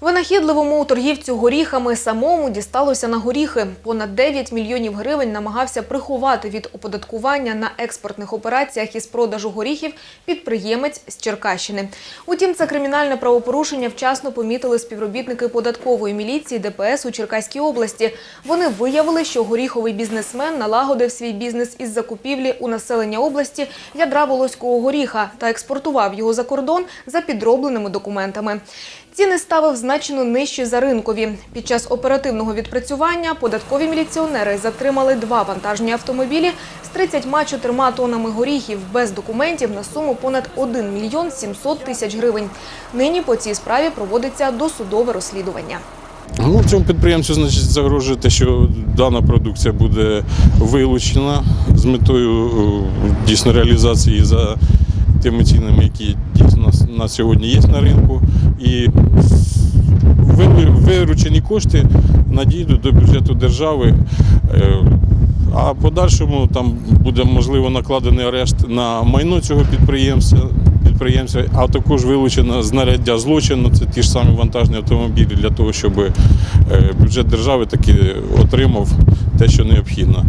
Винахідливому торгівцю горіхами самому дісталося на горіхи. Понад 9 мільйонів гривень намагався приховати від оподаткування на експортних операціях із продажу горіхів підприємець з Черкащини. Утім, це кримінальне правопорушення вчасно помітили співробітники податкової міліції ДПС у Черкаській області. Вони виявили, що горіховий бізнесмен налагодив свій бізнес із закупівлі у населення області ядра волоського горіха та експортував його за кордон за підробленими документами. Ціни ставив значно нижчі за ринкові. Під час оперативного відпрацювання податкові міліціонери затримали два вантажні автомобілі з 34 тоннами горіхів без документів на суму понад 1 мільйон 700 тисяч гривень. Нині по цій справі проводиться досудове розслідування. Ну, цьому підприємцю значить, загрожує те, що дана продукція буде вилучена з метою е, дійсно реалізації за тими цінами, які дійсно на, сьогодні є на ринку. І виручені кошти надійдуть до бюджету держави. Е, А подальшому там буде можливо накладений арешт на майно цього підприємця, підприємця, а також вилучено знаряддя злочину. Це ті ж самі вантажні автомобілі для того, щоб е, бюджет держави таки отримав те, що необхідно.